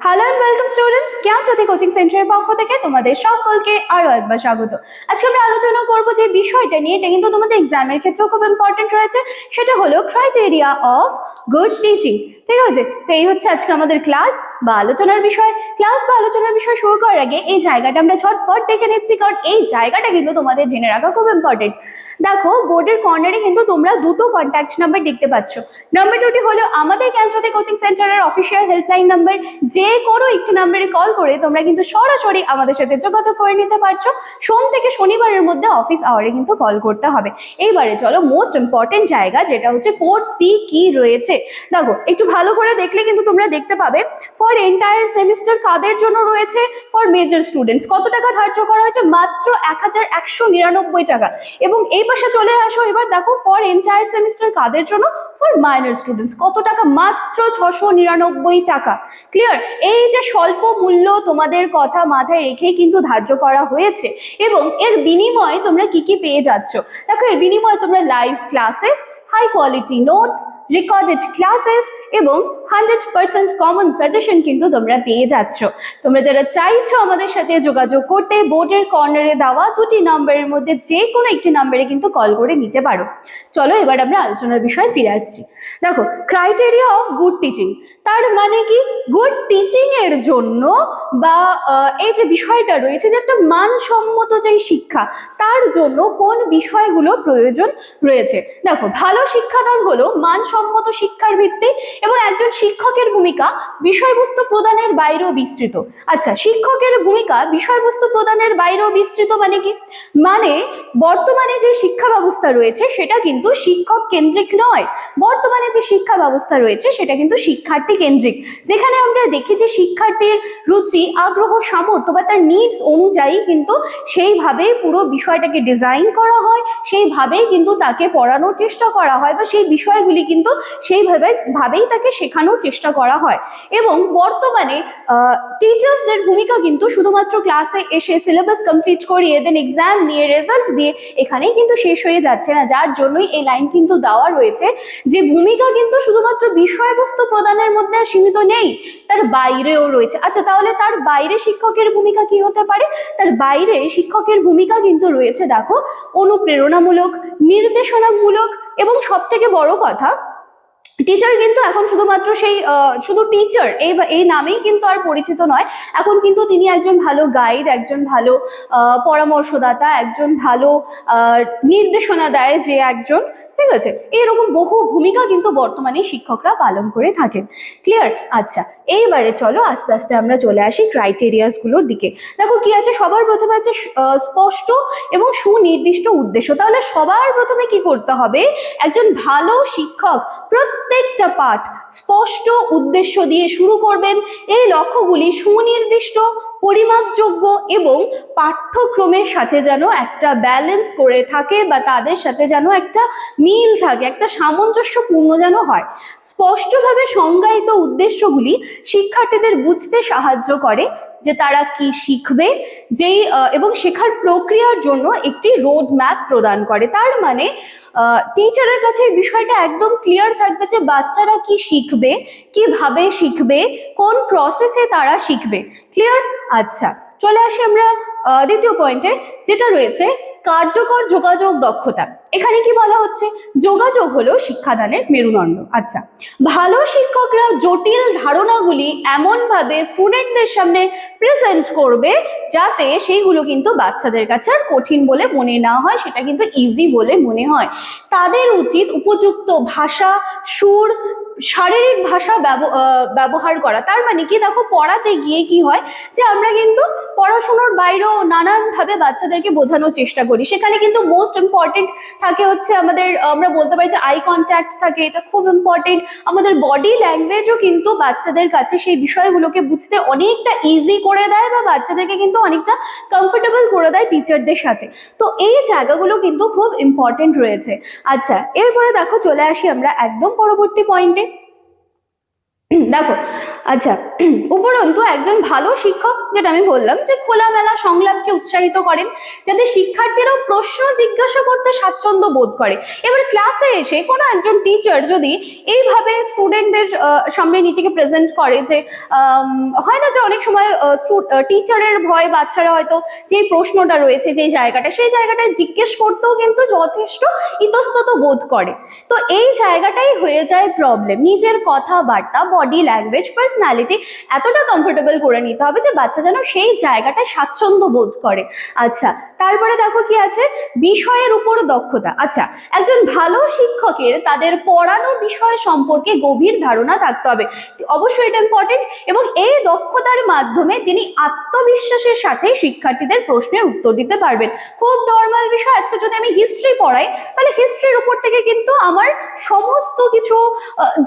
Hello and welcome students জ্ঞান জ্যোতি coaching সেন্টারের পক্ষ থেকে তোমাদের সকলকে আরও একবার স্বাগত। আজকে আমরা আলোচনা করব যে বিষয়টা নিয়ে। এটা কিন্তু তোমাদের এক্সামের ক্ষেত্রেও খুব ইম্পর্টেন্ট রয়েছে। সেটা হলো ক্রাইটেরিয়া অফ গুড টিচিং ঠিক আছে? তো এই হচ্ছে আজকে আমাদের ক্লাস বা আলোচনার বিষয়। ক্লাস বা আলোচনার বিষয় শুরু করার আগে এই জায়গাটা আমরা ঝটপট দেখে নিচ্ছি, কারণ এই জায়গাটা কিন্তু তোমাদের জেনে রাখা খুব ইম্পর্টেন্ট দেখো বোর্ডের কর্নারে কিন্তু তোমরা দুটো কন্ট্যাক্ট নাম্বার দেখতে পাচ্ছ। নাম্বার দুটি হলো আমাদের জ্ঞানজ্যোতি কোচিং সেন্টারের অফিসিয়াল হেল্পলাইন নাম্বার যে কোনো একটি নাম্বারে কল করে তোমরা কিন্তু সরাসরি আমাদের সাথে যোগাযোগ করে নিতে পারছ। সোম থেকে শনিবারের মধ্যে অফিস আওয়ারে কিন্তু কল করতে হবে। এইবারে চলো মোস্ট ইম্পর্টেন্ট জায়গা যেটা হচ্ছে কোর্স ফি কি রয়েছে। দেখো, একটু ভালো করে দেখলে কিন্তু তোমরা দেখতে পাবে। ফর এন্টায়ার সেমিস্টার কাদের জন্য রয়েছে? ফর মেজর স্টুডেন্টস কত টাকা ধার্য করা হয়েছে? মাত্র এক হাজার একশো নিরানব্বই টাকা। এবং এই পাশে চলে আসো। এবার দেখো ফর এন্টায়ার সেমিস্টার কাদের জন্য? ফর মাইনর স্টুডেন্টস কত টাকা? মাত্র ছশো নিরানব্বই টাকা। ক্লিয়ার এই যে স্বল্প মূল্য তোমাদের কথা মাথায় রেখেই কিন্তু ধার্য করা হয়েছে। এবং এর বিনিময়ে তোমরা কি কি পেয়ে যাচ্ছ? দেখো, এর বিনিময়ে তোমরা live classes high quality notes recorded classes এবং হান্ড্রেড পার্সেন্ট কমন সাজেশন কিন্তু তোমরা পেয়ে যাচ্ছ। তোমরা যারা চাইছো আমাদের সাথে যোগাযোগ করতে বোর্ডের কর্নারে দেওয়া দুটি নাম্বারের মধ্যে যে কোনো একটি নাম্বারে কিন্তু কল করে নিতে পারো। চলো এবার আমরা আলোচনার বিষয়ে ফিরে আসছি। দেখো ক্রাইটেরিয়া অফ গুড টিচিং তার মানে কি? গুড টিচিং এর জন্য বা এই যে বিষয়টা রয়েছে যে একটা মানসম্মত যে শিক্ষা, তার জন্য কোন বিষয়গুলো প্রয়োজন রয়েছে। দেখো, ভালো শিক্ষাদান হলো মানসম্মত শিক্ষার ভিত্তি এবং একজন শিক্ষকের ভূমিকা বিষয়বস্তু প্রদানের বাইরেও বিস্তৃত। আচ্ছা শিক্ষকের ভূমিকা বিষয়বস্তু প্রদানের বাইরেও বিস্তৃত মানে কি? মানে বর্তমানে যে শিক্ষা ব্যবস্থা রয়েছে সেটা কিন্তু শিক্ষক কেন্দ্রিক নয়। বর্তমানে যে শিক্ষা ব্যবস্থা রয়েছে সেটা কিন্তু শিক্ষার্থী কেন্দ্রিক। যেখানে আমরা দেখি যে শিক্ষার্থীর রুচি, আগ্রহ, সামর্থ্য বা তার নিডস অনুযায়ী কিন্তু সেইভাবে পুরো বিষয়টাকে ডিজাইন করা হয়, সেইভাবেই কিন্তু তাকে পড়ানোর চেষ্টা করা হয় বা সেই বিষয়গুলি কিন্তু সেইভাবে ভাবেই তাকে শেখানোর চেষ্টা করা হয়। এবং বর্তমানে টিচার্সদের ভূমিকা কিন্তু শুধুমাত্র ক্লাসে এসে সিলেবাস কমপ্লিট করিয়ে দেন এক্সাম নিয়ে রেজাল্ট দিয়ে এখানেই কিন্তু শেষ হয়ে যাচ্ছে না। যার জন্যই এই লাইন কিন্তু দেওয়া রয়েছে যে ভূমিকা কিন্তু শুধুমাত্র বিষয়বস্তু প্রদানের মধ্যে সীমিত নেই, তার বাইরেও রয়েছে। আচ্ছা তাহলে তার বাইরে শিক্ষকের ভূমিকা কি হতে পারে? তার বাইরে শিক্ষকের ভূমিকা কিন্তু রয়েছে, দেখো, অনুপ্রেরণামূলক, নির্দেশনামূলক এবং সব থেকে বড় কথা টিচার কিন্তু এখন শুধুমাত্র সেই শুধু টিচার এই এই নামেই কিন্তু আর পরিচিত নয়। এখন কিন্তু তিনি একজন ভালো গাইড একজন ভালো পরামর্শদাতা, একজন ভালো নির্দেশনা দেয় যে একজন ঠিক আছে? এরকম বহু ভূমিকা কিন্তু বর্তমানে শিক্ষকরা পালন করে থাকেন। ক্লিয়ার আচ্ছা এইবারে চলো আস্তে আস্তে আমরা চলে আসি ক্রাইটেরিয়াসগুলোর দিকে। দেখো কি আছে? সবার প্রথমে আছে স্পষ্ট এবং সুনির্দিষ্ট উদ্দেশ্য। তাহলে সবার প্রথমে কি করতে হবে? একজন ভালো শিক্ষক প্রত্যেকটা পাঠ স্পষ্ট উদ্দেশ্য দিয়ে শুরু করবেন। এই লক্ষ্যগুলি সুনির্দিষ্ট পরিমাপযোগ্য এবং পাঠ্যক্রমের সাথে যেন একটা ব্যালেন্স করে থাকে বা তাদের সাথে যেন একটা মিল থাকে, একটা সামঞ্জস্যপূর্ণ যেন হয়। স্পষ্টভাবে সংজ্ঞায়িত উদ্দেশ্যগুলি শিক্ষার্থীদের বুঝতে সাহায্য করে যে তারা কি শিখবে, যেই এবং শেখার প্রক্রিয়ার জন্য একটি রোড ম্যাপ প্রদান করে। তার মানে টিচারের কাছে এই বিষয়টা একদম ক্লিয়ার থাকবে যে বাচ্চারা কি শিখবে, কীভাবে শিখবে, কোন প্রসেসে তারা শিখবে। ক্লিয়ার আচ্ছা চলে আসি আমরা দ্বিতীয় পয়েন্টে যেটা রয়েছে কার্যকর যোগাযোগ দক্ষতা। এখানে কি বলা হচ্ছে? যোগাযোগ হলো শিক্ষাদানের মেরুদণ্ড। আচ্ছা ভালো শিক্ষকরা জটিল ধারণাগুলি এমনভাবে স্টুডেন্টদের সামনে প্রেজেন্ট করবে যাতে সেইগুলো কিন্তু বাচ্চাদের কাছে আর কঠিন বলে মনে না হয়, সেটা কিন্তু ইজি বলে মনে হয়। তাদের উচিত উপযুক্ত ভাষা, সুর শারীরিক ভাষা ব্যবহার করা। তার মানে কি? দেখো, পড়াতে গিয়ে কি হয় যে, আমরা কিন্তু পড়াশোনার বাইরেও নানানভাবে বাচ্চাদেরকে বোঝানোর চেষ্টা করি। সেখানে কিন্তু মোস্ট ইম্পর্টেন্ট থাকে হচ্ছে আমাদের, আমরা বলতে পারি যে আই কন্ট্যাক্ট থাকে। এটা খুব ইম্পর্টেন্ট আমাদের বডি ল্যাঙ্গুয়েজও কিন্তু বাচ্চাদের কাছে সেই বিষয়গুলোকে বুঝতে অনেকটা ইজি করে দেয় বা বাচ্চাদেরকে কিন্তু অনেকটা কমফোর্টেবল করে দেয় টিচারদের সাথে। তো এই জায়গাগুলো কিন্তু খুব ইম্পর্টেন্ট রয়েছে। আচ্ছা এরপরে দেখো, চলে আসি আমরা একদম পরবর্তী পয়েন্টে দেখো আচ্ছা উপরন্তু একজন ভালো শিক্ষক, যেটা আমি বললাম, যে খোলামেলা সংলাপকে উৎসাহিত করেন, যাতে শিক্ষার্থীরাও প্রশ্ন জিজ্ঞাসা করতে স্বাচ্ছন্দ্য বোধ করে। এবার ক্লাসে এসে কোনো একজন টিচার যদি এইভাবে স্টুডেন্টদের সামনে নিজেকে প্রেজেন্ট করে যে হয় না যে অনেক সময় টিচারের ভয়, বাচ্চারা হয়তো যে প্রশ্নটা রয়েছে, যে জায়গাটা, সেই জায়গাটায় জিজ্ঞেস করতেও কিন্তু যথেষ্ট ইতস্তত বোধ করে। তো এই জায়গাটাই হয়ে যায় প্রবলেম নিজের কথাবার্তা বডি ল্যাঙ্গুয়েজ পার্সোনালিটি এতটা কমফোর্টেবল করে নিতে হবে যে বাচ্চা যেন সেই জায়গাটায় স্বাচ্ছন্দ্য বোধ করে। আচ্ছা তারপরে দেখো কি আছে? বিষয়ের উপর দক্ষতা। আচ্ছা একজন ভালো শিক্ষকের তাদের পড়ানো বিষয় সম্পর্কে গভীর ধারণা থাকতে হবে। অবশ্যই এটা ইম্পর্টেন্ট এবং এই দক্ষতার মাধ্যমে তিনি আত্মবিশ্বাসের সাথে শিক্ষার্থীদের প্রশ্নের উত্তর দিতে পারবেন। খুব নর্মাল বিষয়। আজকে যদি আমি হিস্ট্রি পড়াই, তাহলে হিস্ট্রির উপর থেকে কিন্তু আমার সমস্ত কিছু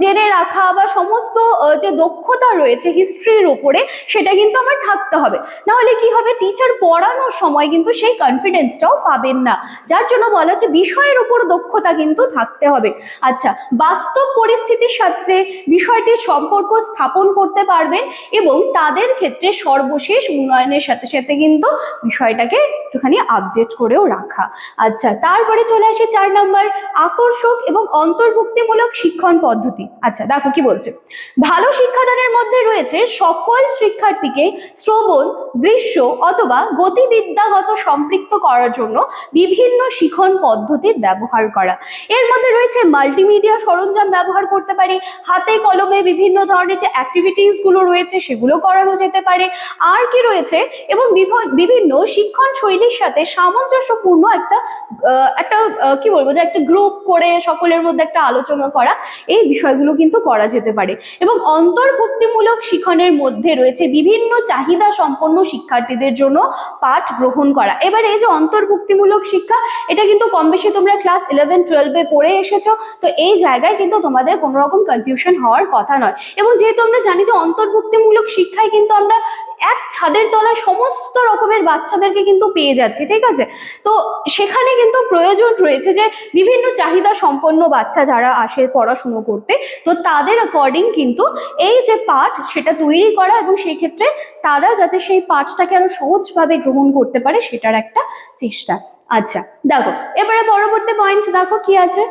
জেনে রাখা বা সমস্ত আহ, যে দক্ষতা রয়েছে হিস্ট্রির উপরে সেটা কিন্তু আমার থাকতে হবে। নাহলে কি হবে? টিচার পড়ানোর সময় কিন্তু সেই কনফিডেন্সটাও পাবেন না। যার জন্য বলা হচ্ছে বিষয়ের উপর দক্ষতা কিন্তু থাকতে হবে। আচ্ছা বাস্তব পরিস্থিতির সাথে বিষয়টির সম্পর্ক স্থাপন করতে পারবেন এবং তাদের ক্ষেত্রে সর্বশেষ উন্নয়নের সাথে সাথে কিন্তু বিষয়টাকে একটুখানি আপডেট করেও রাখা। আচ্ছা তারপরে চলে আসে চার নাম্বার আকর্ষক এবং অন্তর্ভুক্তিমূলক শিক্ষণ পদ্ধতি। আচ্ছা দেখো কি বলছে। ভালো শিক্ষাদানের মধ্যে রয়েছে সকল শিক্ষার্থীকে শ্রবণ, দৃশ্য অথবা গতিবিদ্যাগত সম্পৃক্ত করার জন্য বিভিন্ন শিখন পদ্ধতির ব্যবহার করা। এর মধ্যে রয়েছে মাল্টিমিডিয়া সরঞ্জাম ব্যবহার করতে পারি, হাতে কলমে বিভিন্ন ধরনের যে অ্যাক্টিভিটিসগুলো রয়েছে সেগুলো করানো যেতে পারে। আর কি রয়েছে? এবং বিভ- বিভিন্ন শিক্ষণ শৈলীর সাথে সামঞ্জস্যপূর্ণ একটা একটা কি বলব যে একটা গ্রুপ করে সকলের মধ্যে একটা আলোচনা করা, এই বিষয়গুলো কিন্তু করা যেতে পারে। এবং অন্তর্ভুক্তিমূলক শিখনের মধ্যে রয়েছে বিভিন্ন চাহিদা সম্পন্ন শিক্ষার্থীদের জন্য পাঠ গ্রহণ করা। এবার এই যে অন্তর্ভুক্তিমূলক শিক্ষা, এটা কিন্তু কম বেশি তোমরা ক্লাস ইলেভেন টুয়েলভে পড়ে এসেছ, তো এই জায়গায় কিন্তু তোমাদের কোনো রকম কনফিউশন হওয়ার কথা নয়। এবং যেহেতু আমরা জানি যে অন্তর্ভুক্তিমূলক শিক্ষায় কিন্তু আমরা এক ছাদের তলায় সমস্ত রকমের বাচ্চাদেরকে কিন্তু পেয়ে যাচ্ছে, ঠিক আছে? তো সেখানে কিন্তু প্রয়োজন রয়েছে যে বিভিন্ন চাহিদা সম্পন্ন বাচ্চা যারা আসে পড়াশুনো করতে, তো তাদের অ্যাকর্ডিং কিন্তু এই যে পাঠ সেটা তৈরি করা এবং সেই ক্ষেত্রে তারা যাতে সেই পাঠটাকে আরও সহজভাবে গ্রহণ করতে পারে সেটার একটা চেষ্টা। আচ্ছা দেখো, এবারে পরবর্তী পয়েন্ট দেখো কি আছে?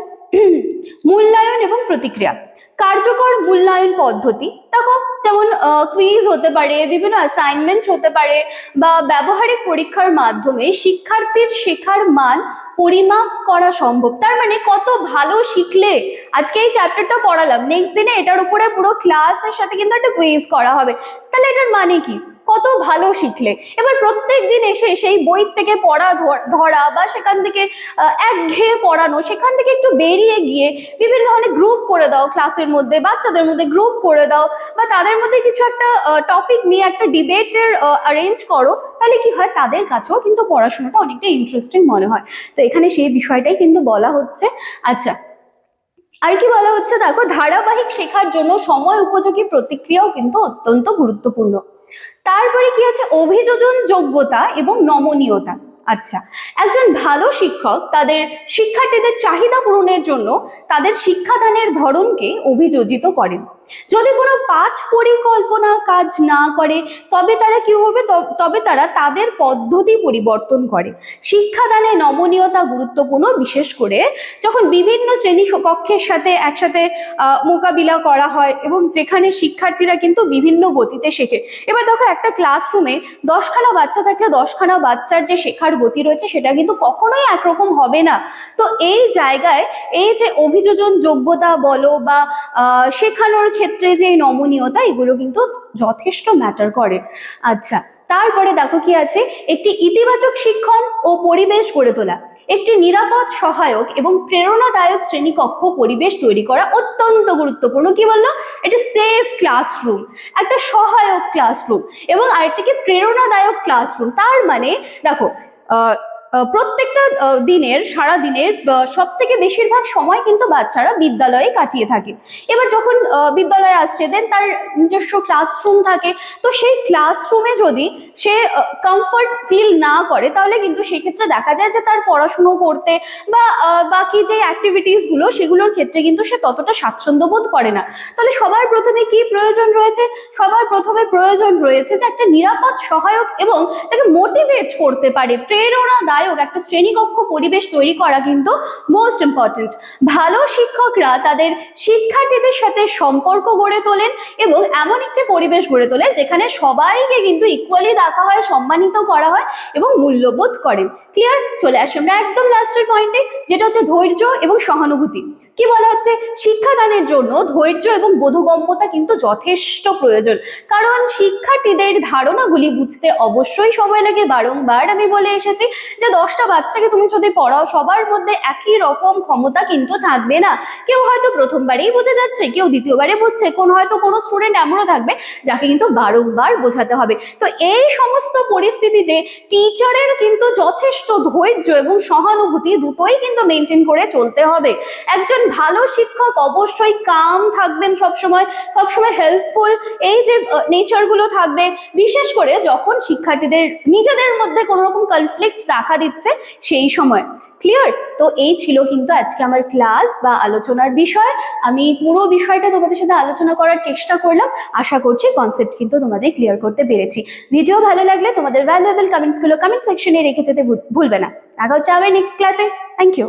মূল্যায়ন এবং প্রতিক্রিয়া। কার্যকর মূল্যায়ন পদ্ধতি। দেখো, যেমন কুইজ হতে পারে, বিভিন্ন অ্যাসাইনমেন্ট হতে পারে, বা ব্যবহারিক পরীক্ষার মাধ্যমে শিক্ষার্থীর শেখার মান পরিমাপ করা সম্ভব। তার মানে কত ভালো শিখলে, আজকে এই চ্যাপ্টারটা পড়ালাম নেক্সট দিনে এটার উপরে পুরো ক্লাসের সাথে কিন্তু একটা কুইজ করা হবে। তাহলে এটার মানে কি? কত ভালো শিখলে? এবার প্রত্যেক দিন এসে সেই বই থেকে পড়া ধর- বা সেখান থেকে একঘেয়ে পড়ানো, সেখান থেকে একটু বেরিয়ে গিয়ে বিভিন্ন ধরনের গ্রুপ করে দাও ক্লাসের মধ্যে, বাচ্চাদের মধ্যে গ্রুপ করে দাও বা তাদের মধ্যে কিছু একটা টপিক নিয়ে একটা ডিবেটের অ্যারেঞ্জ করো, তাহলে কি হয়? তাদের কাছেও কিন্তু পড়াশোনাটা অনেকটা ইন্টারেস্টিং মনে হয়। তো এখানে সেই বিষয়টাই কিন্তু বলা হচ্ছে। আচ্ছা আর কি বলা হচ্ছে? দেখো, ধারাবাহিক শেখার জন্য সময় উপযোগী প্রতিক্রিয়াও কিন্তু অত্যন্ত গুরুত্বপূর্ণ। তারপরে কি আছে? অভিযোজন যোগ্যতা এবং নমনীয়তা। আচ্ছা একজন ভালো শিক্ষক তাদের শিক্ষার্থীদের চাহিদা পূরণের জন্য তাদের শিক্ষাদানের ধরনকে অভিযোজিত করেন। যদি কোনো পাঠ পরিকল্পনা কাজ না করে, তবে তারা কি হবে? তবে তারা তাদের পদ্ধতি পরিবর্তন করে। শিক্ষাদানে নমনীয়তা গুরুত্বপূর্ণ, বিশেষ করে যখন বিভিন্ন শ্রেণি কক্ষের সাথে একসাথে মোকাবিলা করা হয় এবং যেখানে শিক্ষার্থীরা কিন্তু বিভিন্ন গতিতে শেখে। এবার দেখো একটা ক্লাসরুমে দশখানা বাচ্চা থাকলে দশখানা বাচ্চার যে শেখার গতি রয়েছে, সেটা কিন্তু কখনোই একরকম হবে না। তো এই জায়গায় এই যে অভিযোজন যোগ্যতা বলো বা শেখানোর ক্ষেত্রে যে এই নমনীয়তা, এগুলো কিন্তু যথেষ্ট ম্যাটার করে। আচ্ছা তারপরে দেখো কি আছে? একটি ইতিবাচক শিক্ষণ ও পরিবেশ গড়ে তোলা। একটি নিরাপদ সহায়ক এবং প্রেরণাদায়ক শ্রেণীকক্ষ পরিবেশ তৈরি করা অত্যন্ত গুরুত্বপূর্ণ। কি বলল? এটা সেফ ক্লাসরুম একটা সহায়ক ক্লাসরুম এবং আরেকটি কি প্রেরণাদায়ক ক্লাসরুম তার মানে দেখো প্রত্যেকটা দিনের, সারা দিনের সব থেকে বেশিরভাগ সময় কিন্তু বাচ্চারা বিদ্যালয়ে কাটিয়ে থাকে। এবার যখন বিদ্যালয়ে আসছে দেন তার নিজস্ব ক্লাসরুম থাকে, তো সেই ক্লাসরুমে যদি সে কমফর্ট ফিল না করে, তাহলে কিন্তু সেক্ষেত্রে দেখা যায় যে তার পড়াশুনো করতে বা বাকি যে অ্যাক্টিভিটিসগুলো সেগুলোর ক্ষেত্রে কিন্তু সে ততটা স্বাচ্ছন্দ্য বোধ করে না। তাহলে সবার প্রথমে কি প্রয়োজন রয়েছে? সবার প্রথমে প্রয়োজন রয়েছে যে একটা নিরাপদ সহায়ক এবং তাকে মোটিভেট করতে পারে প্রেরণাদায়ক একটা শ্রেণীকক্ষ পরিবেশ তৈরি করা কিন্তু মোস্ট ইম্পর্টেন্ট ভালো শিক্ষকরা তাদের শিক্ষার্থীদের সাথে সম্পর্ক গড়ে তোলেন এবং এমন একটি পরিবেশ গড়ে তোলেন যেখানে সবাইকে কিন্তু ইকুয়ালি দেখা হয়, সম্মানিত করা হয় এবং মূল্যবোধ করেন। ক্লিয়ার চলে আসে আমরা একদম লাস্টের পয়েন্টে যেটা হচ্ছে ধৈর্য এবং সহানুভূতি। কি বলা হচ্ছে? শিক্ষাদানের জন্য ধৈর্য এবং বোধগম্যতা কিন্তু যথেষ্ট প্রয়োজন। কারণ শিক্ষার্থীদের ধারণাগুলি বুঝতে অবশ্যই সময় লাগে। বারংবার আমি বলে এসেছি যে দশটা বাচ্চাকে তুমি যদি পড়াও, সবার মধ্যে একই রকম ক্ষমতা কিন্তু থাকবে না। কেউ হয়তো প্রথমবারেই বোঝা যাচ্ছে, কেউ দ্বিতীয়বারে বুঝছে। কোন হয়তো কোনো স্টুডেন্ট এমনও থাকবে যাকে কিন্তু বারংবার বোঝাতে হবে। তো এই সমস্ত পরিস্থিতিতে টিচারের কিন্তু যথেষ্ট ধৈর্য এবং সহানুভূতি দুটোই কিন্তু মেনটেন করে চলতে হবে। একজন ভালো শিক্ষক অবশ্যই কাম থাকবেন সবসময় সবসময় হেল্পফুল এই যে নেচারগুলো থাকবে, বিশেষ করে যখন শিক্ষার্থীদের নিজেদের মধ্যে কোনো রকম কনফ্লিক্ট দেখা দিচ্ছে সেই সময়। ক্লিয়ার তো এই ছিল কিন্তু আজকে আমার ক্লাস বা আলোচনার বিষয়। আমি পুরো বিষয়টা তোমাদের সাথে আলোচনা করার চেষ্টা করলাম। আশা করছি কনসেপ্ট কিন্তু তোমাদের ক্লিয়ার করতে পেরেছি। ভিডিও ভালো লাগলে তোমাদের ভ্যালুয়েবল কমেন্টসগুলো কমেন্ট সেকশনে রেখে যেতে ভুলবে না। দেখা হচ্ছে আবার নেক্সট ক্লাসে থ্যাংক ইউ